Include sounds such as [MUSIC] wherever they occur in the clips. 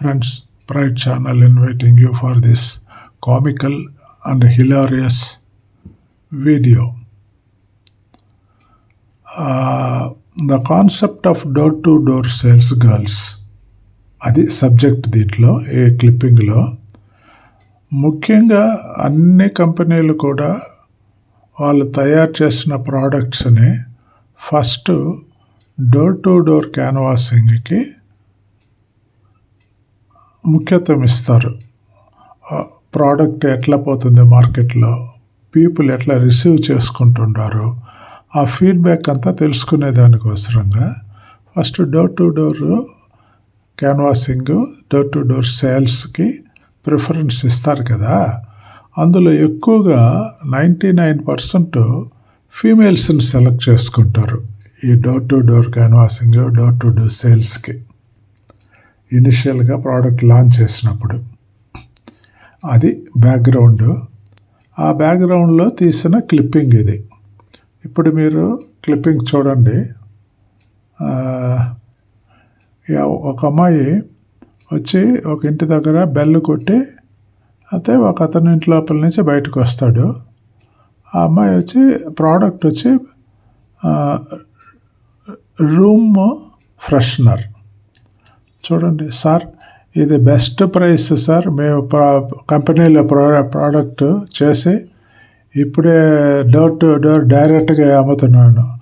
Friends Pright channel inviting you for this comical and hilarious video the concept of door to door sales girls అది subject దీంట్లో ఏ క్లిప్పింగ్లో ముఖ్యంగా అన్ని కంపెనీలు కూడా వాళ్ళు తయారు చేసిన ప్రోడక్ట్స్ని ఫస్ట్ డోర్ టు డోర్ క్యాన్వాసింగ్కి ముఖ్యత్వం ఇస్తారు. ప్రోడక్ట్ ఎట్లా పోతుంది మార్కెట్లో? పీపుల్ ఎట్లా రిసీవ్ చేసుకుంటున్నారు ఆ ఫీడ్బ్యాక్ అంతా తెలుసుకునే దానికోసరంగా first door to door canvassing door to door సేల్స్కి preference ఇస్తారు కదా. అందులో ఎక్కువగా నైంటీ నైన్ పర్సెంట్ ఫీమేల్స్ని సెలెక్ట్ చేసుకుంటారు. ఈ door to door canvassing door to door సేల్స్కి ఇనిషియల్గా ప్రోడక్ట్ లాంచ్ చేసినప్పుడు. అది బ్యాక్గ్రౌండ్ ఆ బ్యాక్గ్రౌండ్లో తీసిన క్లిప్పింగ్ ఇది. ఇప్పుడు మీరు క్లిప్పింగ్ చూడండి. ఒక అమ్మాయి వచ్చి ఒక ఇంటి దగ్గర బెల్ కొట్టి అయితే ఒక అతని ఇంటి లోపల నుంచి బయటకు వస్తాడు. ఆ అమ్మాయి వచ్చి ప్రోడక్ట్ వచ్చి రూమ్ ఫ్రెషనర్ చూడండి సార్ ఇది బెస్ట్ ప్రైస్ సార్. మేము కంపెనీలో ప్రోడక్ట్ చేసి ఇప్పుడే డోర్ టు డోర్ డైరెక్ట్గా అమ్ముతున్నాను.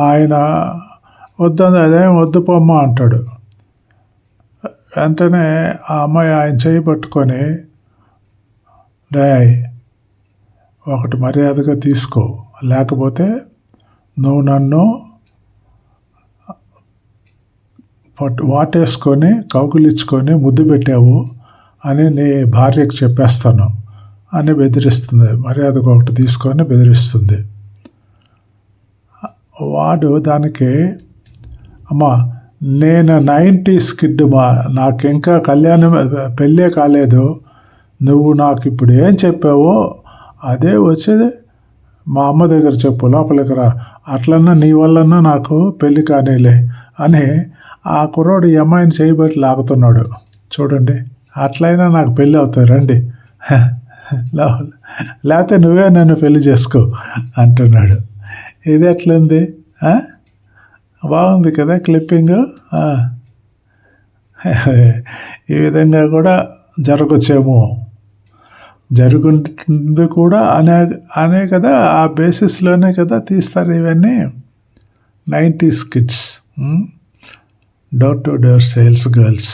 ఆయన వద్దు అదేం వద్దు పొమ్మ అంటాడు. వెంటనే ఆ అమ్మాయి ఆయన చేయి పట్టుకొని డాయ్ ఒకటి మర్యాదగా తీసుకో. లేకపోతే నువ్వు నన్ను పట్టు వాటేసుకొని కౌకులిచ్చుకొని ముద్దు పెట్టావు అని నీ భార్యకు చెప్పేస్తాను అని బెదిరిస్తుంది. మర్యాదకు ఒకటి తీసుకొని బెదిరిస్తుంది. వాడు దానికి అమ్మా నేను నైంటీస్ కిడ్ మా నాకు ఇంకా కళ్యాణం పెళ్ళే కాలేదు. నువ్వు నాకు ఇప్పుడు ఏం చెప్పావో అదే వచ్చేది. మా అమ్మ దగ్గర చెప్పు లోపలికి రా. అట్లన్నా నీ వల్లన్నా నాకు పెళ్ళి కానీలే అని ఆ కుర్రోడు ఈ అమ్మాయిని చేయబట్టి లాగుతున్నాడు. చూడండి అట్లయినా నాకు పెళ్ళి అవుతాయి రండి. [LAUGHS] లేకపోతే నువ్వే నన్ను పెళ్ళి చేసుకో అంటున్నాడు. ఇది ఎట్లుంది? బాగుంది కదా క్లిప్పింగ్? [LAUGHS] ఈ విధంగా కూడా జరగచ్చేమో. జరుగుతుంది కూడా అనే అనే కదా ఆ బేసిస్లోనే కదా తీస్తారు ఇవన్నీ. Nineties kids. Door to door sales girls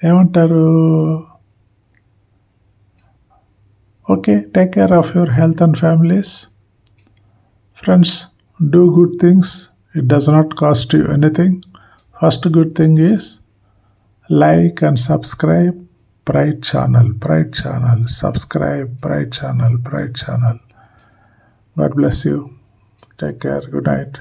ఏమంటారు? Okay take care of your health and families friends do good things it does not cost you anything first good thing is like and subscribe Pright channel Pright channel subscribe Pright channel Pright channel God bless you take care good night